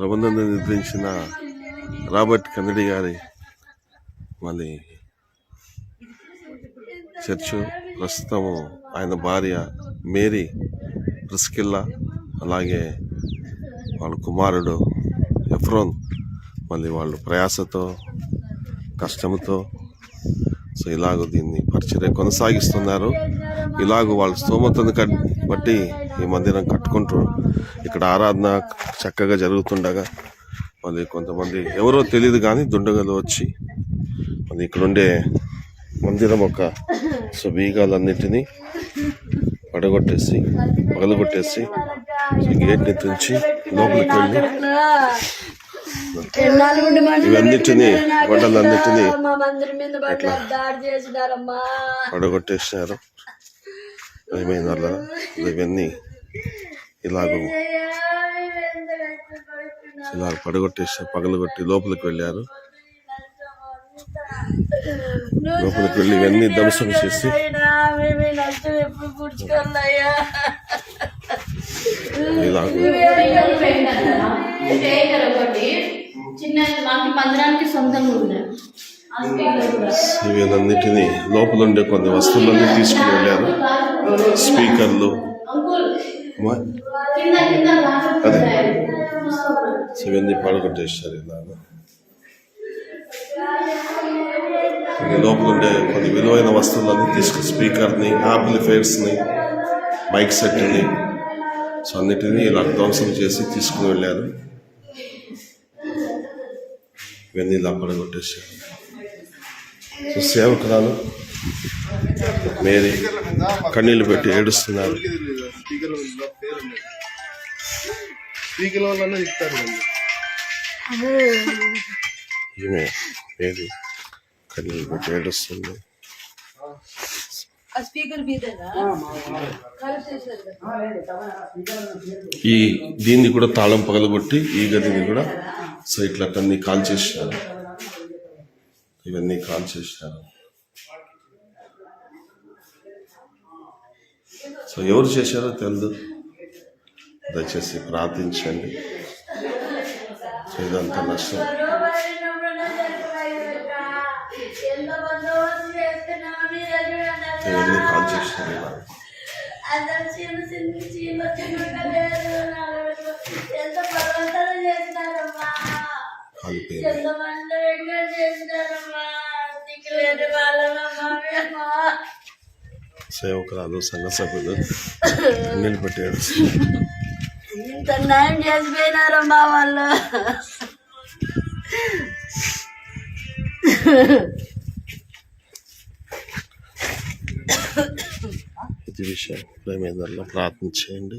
ప్రబంధం నిర్మించిన రాబర్ట్ కన్నడి గారి మళ్ళీ చర్చు. ప్రస్తుతము ఆయన భార్య మేరీ ప్రిస్కిల్లా అలాగే వాళ్ళ కుమారుడు ఎఫ్రోన్ మళ్ళీ వాళ్ళు ప్రయాసతో కష్టంతో సో ఇలాగ దీన్ని పరిచర్య కొనసాగిస్తున్నారు. ఇలాగ వాళ్ళ స్తోమతను కట్టి బట్టి ఈ మందిరం కట్టుకుంటూ ఇక్కడ ఆరాధన చక్కగా జరుగుతుండగా మళ్ళీ కొంతమంది ఎవరో తెలియదు కానీ దుండగలు వచ్చి మళ్ళీ ఇక్కడ ఉండే మందిరం ఒక సో బీగాలన్నిటినీ పడగొట్టేసి పగలగొట్టేసి సో గేట్ని తుంచి లోపలికి వెళ్ళి ఇవన్నిటినీ చేసినారమ్మా. పడగొట్టేసినారు. ఏమైంది వాళ్ళ ఇవన్నీ ఇలాగ ఇలా పడగొట్టేసి పగలగొట్టి లోపలికి వెళ్ళారు. లోపలికి వెళ్ళి ఇవన్నీ ధ్వంసం చేసి చిన్న మందిరానికి సొంతంగా ఇవన్నిటిని లోపల ఉండే కొన్ని వస్తువులన్నీ తీసుకుని వెళ్ళారు. స్పీకర్లు. అదే. సో ఇవన్నీ పడగొట్టేసారు ఇలాగ కొన్ని లోపల ఉండే కొన్ని విలువైన వస్తువులన్నీ తీసుకు స్పీకర్ని ఆంప్లిఫైర్స్ని మైక్ సెట్ని సో అన్నిటినీ ఇలా ధ్వంసం చేసి తీసుకుని వెళ్ళారు. ఇవన్నీ ఇలా పడగొట్టేసారు సో సేవకురాలు మేరీ కన్నీళ్ళు పెట్టి ఏడుస్తున్నారు. ఈమె మేరీ కన్నీళ్ళు పెట్టి ఏడుస్తుంది. ఈ దీన్ని కూడా తాళం పగలగొట్టి ఈ గదిని కూడా సో ఇట్లా అన్ని కాల్ చేసినారు ఇవన్నీ కాల్ చేసినారు సో ఎవరు చేశారో తెలియదు దయచేసి ప్రార్థించండి. ఇదంతా నష్టం. ఎంత బందోబస్తు చేస్తున్నావు నీ దగ్గర ఇవన్నీ కాల్ చేసినారు సేవకురాలు సంఘ సభ్యులు ఏడుస్తున్నారు. ఇంత న్యాయం చేసిపోయినారమ్మా వాళ్ళు. ఇది విషయం. ప్రేమేందర్లో ప్రార్థన చేయండి.